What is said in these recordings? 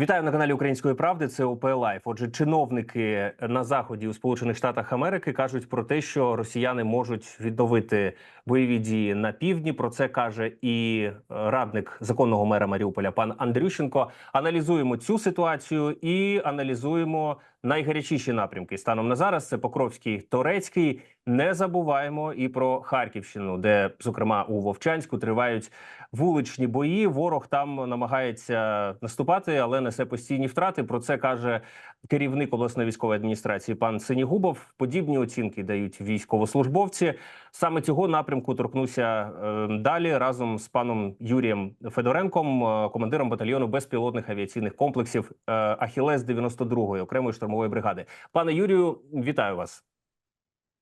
Вітаю на каналі Української правди. Це ОП Лайф. Отже, чиновники на заході у Сполучених Штатах Америки кажуть про те, що росіяни можуть відновити бойові дії на півдні. Про це каже і е, радник законного мера Маріуполя пан Андрющенко. Аналізуємо цю ситуацію і аналізуємо найгарячіші напрямки. Станом на зараз це Покровський Торецький. Не забуваємо і про Харківщину, де зокрема у Вовчанську тривають вуличні бої. Ворог там намагається наступати, але несе постійні втрати. Про це каже керівник обласної військової адміністрації пан Синігубов. Подібні оцінки дають військовослужбовці. Саме цього напрямку торкнуся е, далі разом з паном Юрієм Федоренком, е, командиром батальйону безпілотних авіаційних комплексів е, Ахілес 92-ї окремої штурмової бригади. Пане Юрію, вітаю вас.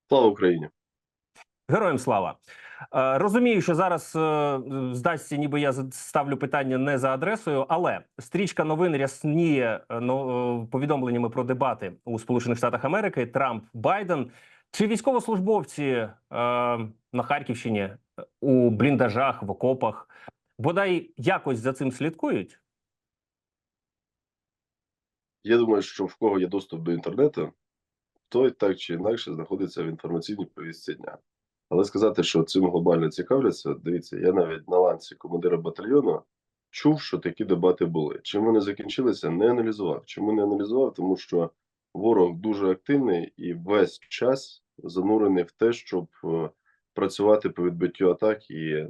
Слава Україні! Героям слава розумію, що зараз е, здасться, ніби я ставлю питання не за адресою, але стрічка новин рясніє е, е, повідомленнями про дебати у Сполучених Штатах Америки. Трамп Байден чи військовослужбовці е, на Харківщині е, у бліндажах в окопах бодай якось за цим слідкують? Я думаю, що в кого є доступ до інтернету, той так чи інакше знаходиться в інформаційній повістці дня. Але сказати, що цим глобально цікавляться, дивіться, я навіть на ланці командира батальйону чув, що такі дебати були. Чим вони закінчилися, не аналізував. Чому не аналізував? Тому що ворог дуже активний і весь час занурений в те, щоб е, працювати по відбиттю атак і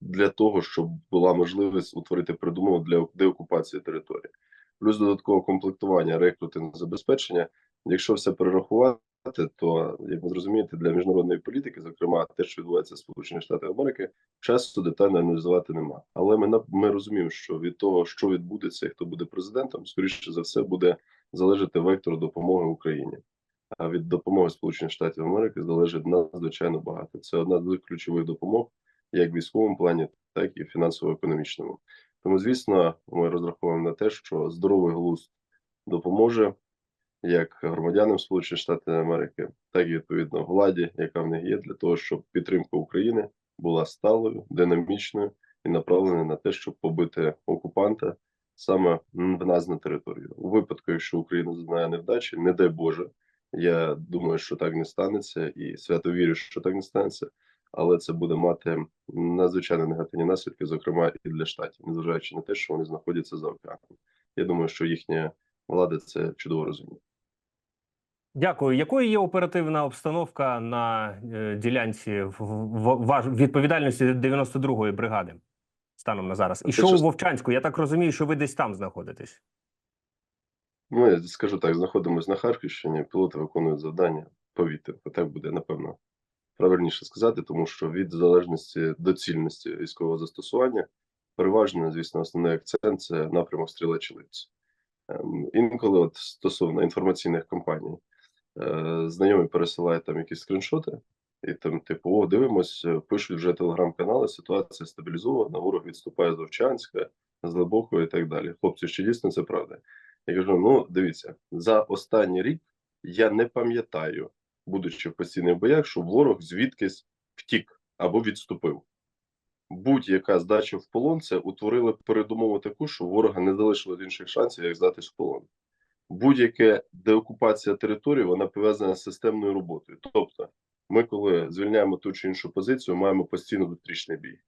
для того, щоб була можливість утворити передумову для деокупації території. Плюс додаткове комплектування, рекрутинг, забезпечення. Якщо все перерахувати, то як ви зрозумієте, для міжнародної політики, зокрема те, що відбувається в Сполучених Штатах Америки, часу детально аналізувати нема. Але ми ми розуміємо, що від того, що відбудеться, хто буде президентом, скоріше за все буде залежати вектор допомоги Україні. А від допомоги Сполучених Штатів Америки залежить надзвичайно багато. Це одна з ключових допомог, як в військовому плані, так і фінансово-економічному. Тому, звісно, ми розраховуємо на те, що здоровий глузд допоможе як громадянам Сполучених Штатів Америки, так і відповідно владі, яка в них є, для того, щоб підтримка України була сталою, динамічною і направлена на те, щоб побити окупанта саме в нас на територію. У випадку, якщо Україна зазнає невдачі, не дай Боже. Я думаю, що так не станеться, і свято вірю, що так не станеться. Але це буде мати надзвичайно негативні наслідки, зокрема і для штатів, незважаючи на те, що вони знаходяться за океаном. Я думаю, що їхня влада це чудово розуміє. Дякую. Якою є оперативна обстановка на е, ділянці в, в, ваш- відповідальності 92-ї бригади станом на зараз? І що у Вовчанську? Я так розумію, що ви десь там знаходитесь. Я скажу так: знаходимося на Харківщині, пілоти виконують завдання повітря. Так буде, напевно, правильніше сказати, тому що від залежності доцільності військового застосування переважно, звісно, основний акцент це напрямок стрілечилиць. Ем, інколи, от стосовно інформаційних кампаній, знайомі пересилають там якісь скріншоти, і там, типу, о, дивимось, е, пишуть вже телеграм-канали, ситуація стабілізована, ворог відступає з Вовчанська, з Глибокого і так далі. Хлопці, чи дійсно це правда? Я кажу: ну, дивіться, за останній рік я не пам'ятаю, будучи в постійних боях, що ворог звідкись втік або відступив. Будь-яка здача в полон це утворила передумову таку, що ворога не залишилось інших шансів, як здатись в полон. Будь-яка деокупація території вона пов'язана з системною роботою. Тобто, ми, коли звільняємо ту чи іншу позицію, маємо постійно зустрічний бій.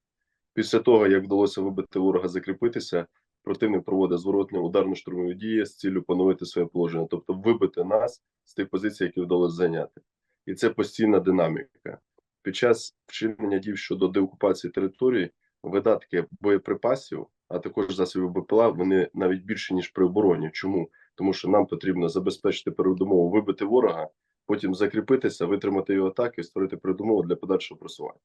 Після того, як вдалося вибити ворога закріпитися, противник проводить зворотні ударно-штурмові дії з ціллю поновити своє положення, тобто вибити нас з тих позицій, які вдалося зайняти. І це постійна динаміка. Під час вчинення дій щодо деокупації території видатки боєприпасів, а також засобів БПЛА, вони навіть більше ніж при обороні. Чому? Тому що нам потрібно забезпечити передумову вибити ворога, потім закріпитися, витримати його атаки, створити передумову для подальшого просування.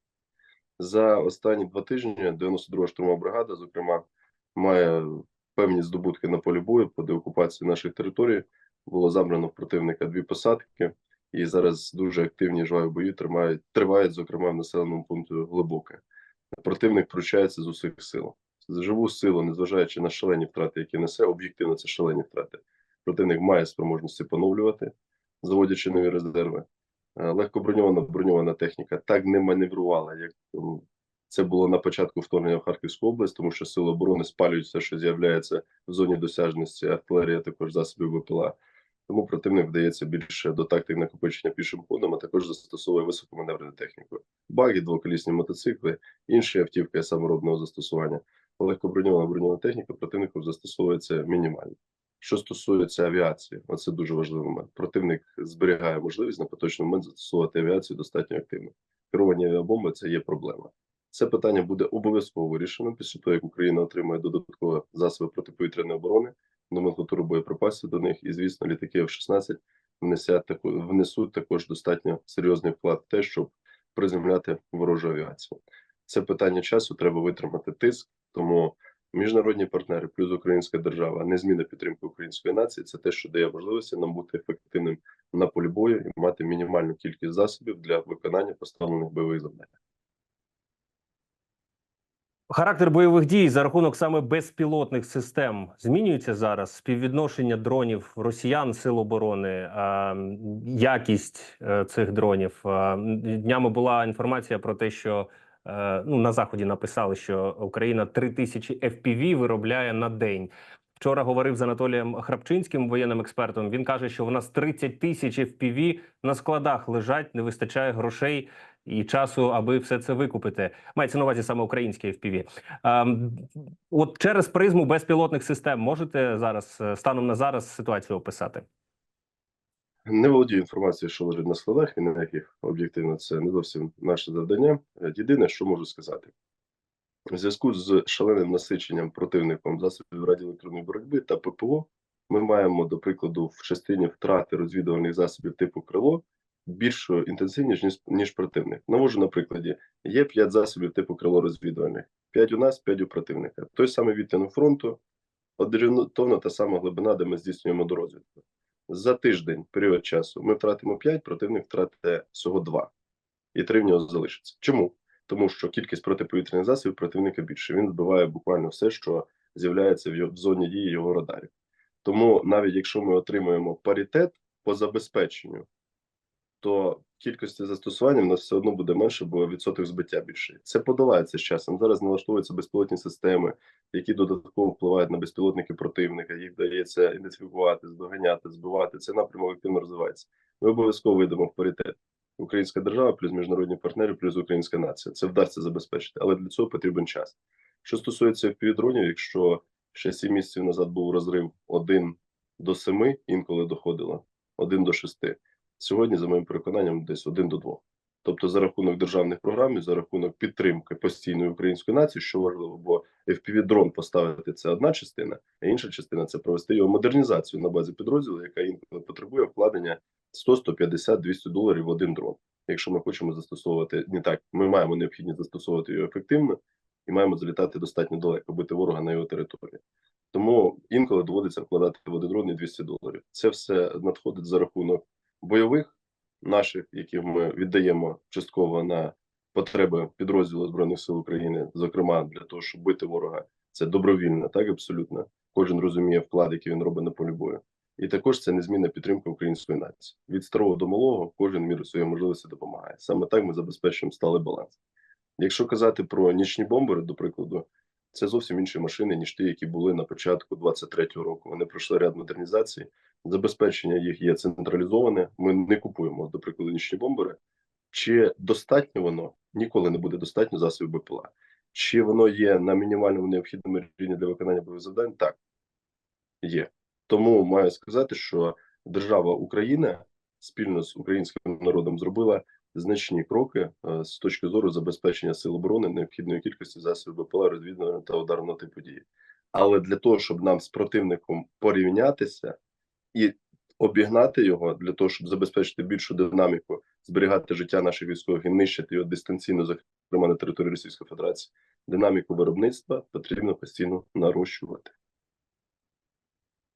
За останні два тижні 92-га штурмова бригада, зокрема, має певні здобутки на полі бою по деокупації наших територій. Було забрано в противника дві посадки, і зараз дуже активні жваві бої тримають, тривають, зокрема, в населеному пункті глибоке. Противник пручається з усіх сил. Живу силу, незважаючи на шалені втрати, які несе, об'єктивно це шалені втрати. Противник має спроможності поновлювати, заводячи нові резерви. Е, Легкоброньована броньована техніка так не маневрувала, як Це було на початку вторгнення в Харківську область, тому що сили оборони спалюють все, що з'являється в зоні досяжності, артилерія, також засобів ВПЛА. Тому противник вдається більше до тактик накопичення пішим ходом, а також застосовує високоманеврену техніку. Баги, двоколісні мотоцикли, інші автівки саморобного застосування. Легкоброньована броньована техніка противником застосовується мінімально. Що стосується авіації, оце дуже важливий момент. Противник зберігає можливість на поточний момент застосовувати авіацію достатньо активно. Керування авіабомби це є проблема. Це питання буде обов'язково вирішено після того, як Україна отримає додаткові засоби протиповітряної оборони, номенклатуру боєприпасів до них, і звісно, літаки F-16 внесять таку внесуть також достатньо серйозний вклад в те, щоб приземляти ворожу авіацію. Це питання часу. Треба витримати тиск. Тому міжнародні партнери, плюс українська держава, незмінна підтримка української нації. Це те, що дає можливості нам бути ефективним на полі бою і мати мінімальну кількість засобів для виконання поставлених бойових завдань. Характер бойових дій за рахунок саме безпілотних систем змінюється зараз. Співвідношення дронів росіян, сил оборони, якість е, цих дронів. Днями була інформація про те, що ну на заході написали, що Україна 3000 FPV виробляє на день. Вчора говорив з Анатолієм Храпчинським, воєнним експертом. Він каже, що в нас 30 тисяч FPV на складах лежать, не вистачає грошей і часу, аби все це викупити. Мається на увазі саме українські FPV. Ем, От через призму безпілотних систем можете зараз е, станом на зараз ситуацію описати? Не володію інформацією, що лежить на складах, і на яких об'єктивно це не зовсім наше завдання. Е, Єдине, що можу сказати, в зв'язку з шаленим насиченням противником засобів радіоелектронної боротьби та ППО, ми маємо, до прикладу, в частині втрати розвідувальних засобів типу крило більшу інтенсивність, ніж, ніж противник. Навожу на прикладі: є 5 засобів типу крило розвідувальних, 5 у нас, 5 у противника. Той самий відтягнув фронту, орієнтовно та сама глибина, де ми здійснюємо дорозвідку. За тиждень, період часу, ми втратимо 5, противник втратить всього 2. І 3 в нього залишиться. Чому? Тому що кількість протиповітряних засобів противника більше. Він збиває буквально все, що з'являється в, в зоні дії його радарів. Тому навіть якщо ми отримуємо паритет по забезпеченню, то кількості застосування в нас все одно буде менше, бо відсоток збиття більший. Це подолається з часом. Зараз налаштовуються безпілотні системи, які додатково впливають на безпілотники противника. Їх вдається ідентифікувати, здоганяти, збивати. Це напрямок активно розвивається. Ми обов'язково вийдемо в паритет. Українська держава, плюс міжнародні партнери, плюс українська нація. Це вдасться забезпечити, але для цього потрібен час. Що стосується півдронів, якщо ще 7 місяців назад був розрив 1 до 7, інколи доходило 1 до 6, Сьогодні, за моїм переконанням, десь 1 до 2. Тобто, за рахунок державних програм і за рахунок підтримки постійної української нації, що важливо, бо FPV-дрон поставити це одна частина, а інша частина це провести його модернізацію на базі підрозділу, яка інколи потребує вкладення 100, 150, 200 доларів в один дрон. Якщо ми хочемо застосовувати не так, ми маємо необхідність застосовувати його ефективно і маємо залітати достатньо далеко, бити ворога на його території. Тому інколи доводиться вкладати в один дрон і 200 доларів. Це все надходить за рахунок бойових наших, які ми віддаємо частково на потреби підрозділу збройних сил України, зокрема для того, щоб бити ворога, це добровільно, так абсолютно. Кожен розуміє вклад, який він робить на полі бою. І також це незмінна підтримка української нації. Від старого до малого кожен міру своєї можливості допомагає. Саме так ми забезпечуємо сталий баланс. Якщо казати про нічні бомбери, до прикладу, це зовсім інші машини, ніж ті, які були на початку 23-го року. Вони пройшли ряд модернізацій. Забезпечення їх є централізоване. Ми не купуємо, до прикладу, нічні бомбери. Чи достатньо воно ніколи не буде достатньо засобів БПЛА? Чи воно є на мінімальному необхідному рівні для виконання бойових завдань? Так є. Тому маю сказати, що держава Україна спільно з українським народом зробила значні кроки е, з точки зору забезпечення сил оборони необхідної кількості засобів БПЛА розвідувального та ударного типу дії. Але для того, щоб нам з противником порівнятися і обігнати його, для того, щоб забезпечити більшу динаміку, зберігати життя наших військових і нищити його дистанційно, зокрема на території Російської Федерації, динаміку виробництва потрібно постійно нарощувати.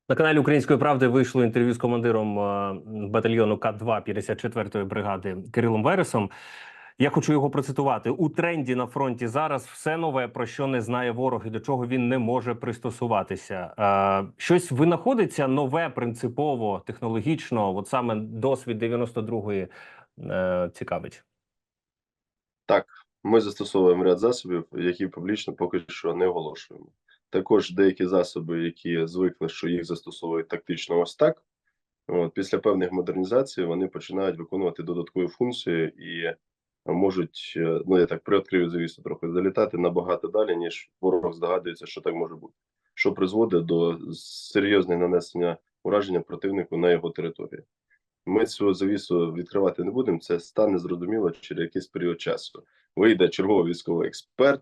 На каналі Української правди вийшло інтерв'ю з командиром е, батальйону К2 54-ї бригади Кирилом Вересом. Я хочу його процитувати у тренді на фронті зараз все нове, про що не знає ворог і до чого він не може пристосуватися. Е, щось винаходиться нове принципово, технологічно. От саме досвід 92-ї е, цікавить. Так, Ми застосовуємо ряд засобів, які публічно поки що не оголошуємо. Також деякі засоби, які звикли, що їх застосовують тактично ось так. От, після певних модернізацій вони починають виконувати додаткові функції і можуть, е, ну я так приоткрию завісу трохи, залітати набагато далі, ніж ворог здогадується, що так може бути, що призводить до серйозного нанесення ураження противнику на його території. Ми цю завісу відкривати не будемо. Це стане зрозуміло через якийсь період часу. Вийде черговий військовий експерт,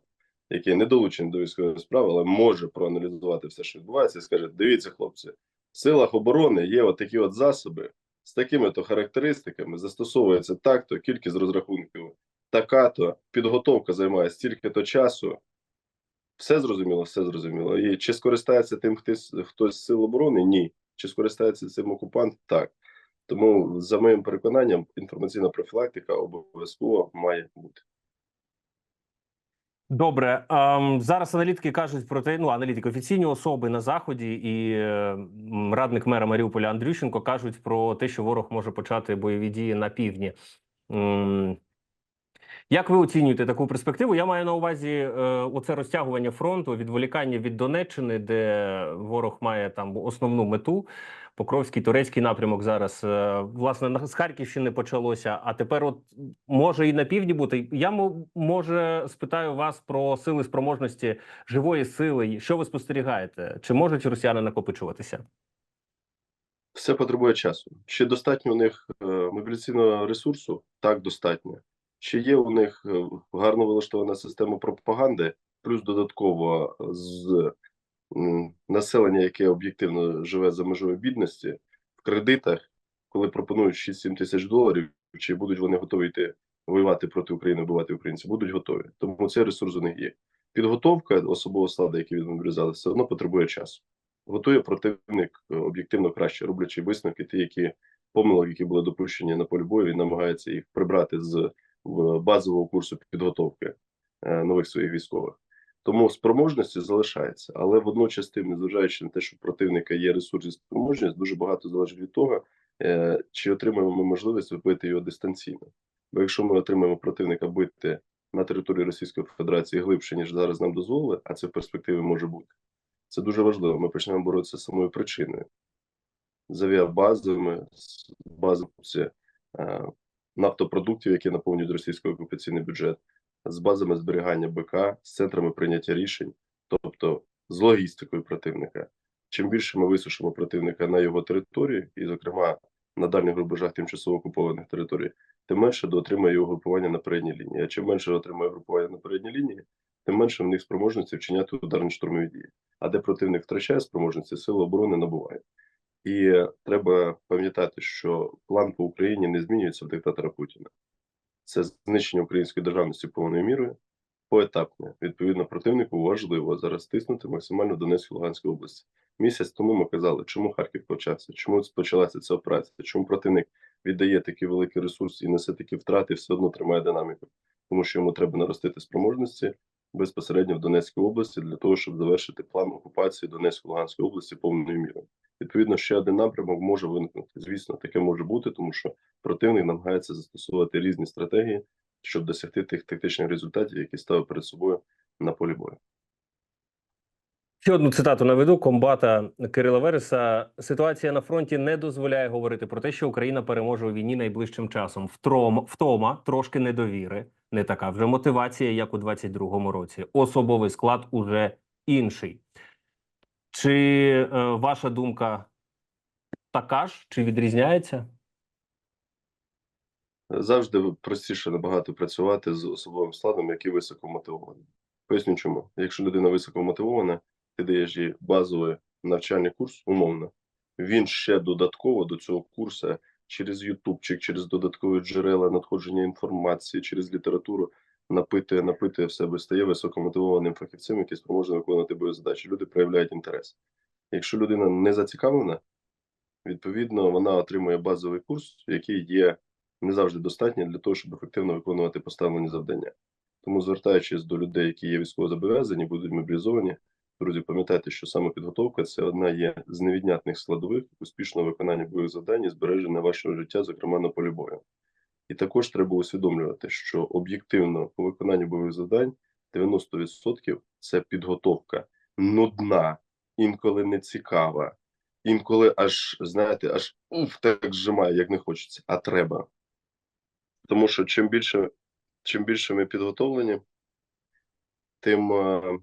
який не долучений до військової справи, але може проаналізувати все, що відбувається, і скаже: дивіться, хлопці, в силах оборони є от такі от засоби з такими то характеристиками, застосовується так-то, кількість розрахунків, така-то, підготовка займає стільки-то часу. Все зрозуміло, все зрозуміло. І чи скористається тим хтось, хтось з сил оборони? Ні. Чи скористається цим окупант? Так. Тому, за моїм переконанням, інформаційна профілактика обов'язково має бути. Добре, ем, зараз аналітики кажуть про те, ну аналітики офіційні особи на заході і е, радник мера Маріуполя Андрющенко кажуть про те, що ворог може почати бойові дії на півдні. Як ви оцінюєте таку перспективу? Я маю на увазі е, оце розтягування фронту, відволікання від Донеччини, де ворог має там основну мету. Покровський турецький напрямок зараз е, власне з Харківщини почалося. А тепер, от може і на півдні бути. Я може спитаю вас про сили спроможності живої сили. Що ви спостерігаєте? Чи можуть росіяни накопичуватися? Все потребує часу. Чи достатньо у них е, мобілізаційного ресурсу? Так, достатньо. Чи є у них е, гарно вилаштована система пропаганди, плюс додатково з населення, яке об'єктивно живе за межою бідності, в кредитах, коли пропонують 6-7 тисяч доларів, чи будуть вони готові йти воювати проти України, вбивати українців? Будуть готові. Тому цей ресурс у них є. Підготовка особового складу, який відмобілізували, все одно потребує часу. Готує противник е, об'єктивно краще, роблячи висновки, ті, які помилок, які були допущені на полі бою, він намагається їх прибрати з базового курсу підготовки е, нових своїх військових. Тому спроможності залишається, але водночас тим, незважаючи на те, що противника є ресурс і спроможність, дуже багато залежить від того, е, чи отримаємо ми можливість вбити його дистанційно. Бо якщо ми отримаємо противника бити на території Російської Федерації глибше, ніж зараз нам дозволили, а це в перспективі може бути. Це дуже важливо. Ми почнемо боротися з самою причиною з авіабазами, з базами е, нафтопродуктів, які наповнюють російський окупаційний бюджет, з базами зберігання БК, з центрами прийняття рішень, тобто з логістикою противника. Чим більше ми висушимо противника на його території, і, зокрема, на дальніх рубежах тимчасово окупованих територій, тим менше доотримає його групування на передній лінії. А чим менше отримає групування на передній лінії, тим менше в них спроможності вчиняти ударні штурмові дії. А де противник втрачає спроможності, сили оборони набуває. І треба пам'ятати, що план по Україні не змінюється в диктатора Путіна. Це знищення української державності повною мірою, поетапне. Відповідно, противнику важливо зараз стиснути максимально Донецьку Луганську область. Місяць тому ми казали, чому Харків почався, чому почалася ця операція, чому противник віддає такий великий ресурс і несе такі втрати, і все одно тримає динаміку, тому що йому треба наростити спроможності безпосередньо в Донецькій області для того, щоб завершити план окупації Донецької Луганської області повною мірою. Відповідно, ще один напрямок може виникнути. Звісно, таке може бути, тому що противник намагається застосувати різні стратегії, щоб досягти тих тактичних результатів, які ставив перед собою на полі бою. Ще одну цитату наведу комбата Кирила Вереса. Ситуація на фронті не дозволяє говорити про те, що Україна переможе у війні найближчим часом. Втром, втома, трошки недовіри, не така вже мотивація, як у 22-му році. Особовий склад уже інший. Чи е, ваша думка така ж, чи відрізняється? Завжди простіше набагато працювати з особовим складом, який високо мотивований. Поясню чому. Якщо людина високо мотивована, ти даєш їй базовий навчальний курс, умовно. Він ще додатково до цього курсу через Ютубчик, через додаткові джерела надходження інформації, через літературу напитує, напитує в себе, стає високомотивованим фахівцем, який спроможний виконувати бойові задачі. Люди проявляють інтерес. Якщо людина не зацікавлена, відповідно вона отримує базовий курс, який є не завжди достатньо для того, щоб ефективно виконувати поставлені завдання. Тому, звертаючись до людей, які є військовозобов'язані, будуть мобілізовані, друзі, пам'ятайте, що саме підготовка це одна є з невіднятних складових успішного виконання бойових завдань і збереження вашого життя, зокрема на полі бою. І також треба усвідомлювати, що об'єктивно по виконанню бойових завдань 90% це підготовка нудна, інколи не цікава, інколи аж, знаєте, аж уф, так зжимає, як не хочеться, а треба. Тому що чим більше, чим більше ми підготовлені, тим е,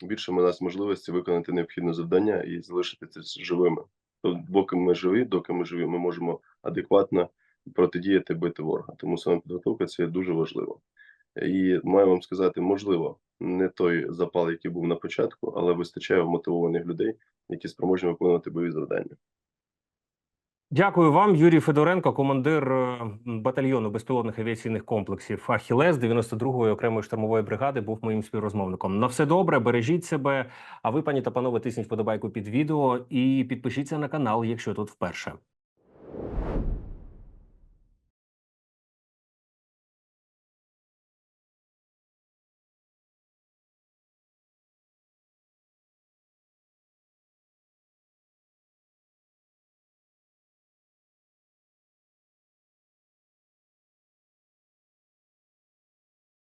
більше у нас можливості виконати необхідне завдання і залишитися живими. Тобто, Поки ми живі, доки ми живі, ми можемо адекватно протидіяти бити ворога. Тому саме підготовка це дуже важливо. І маю вам сказати, можливо, не той запал, який був на початку, але вистачає мотивованих людей, які спроможні виконувати бойові завдання. Дякую вам, Юрій Федоренко, командир е, батальйону безпілотних авіаційних комплексів Ахілес 92-ї окремої штурмової бригади. Був моїм співрозмовником. На все добре, бережіть себе. А ви, пані та панове, тисніть вподобайку під відео і підпишіться на канал, якщо тут вперше.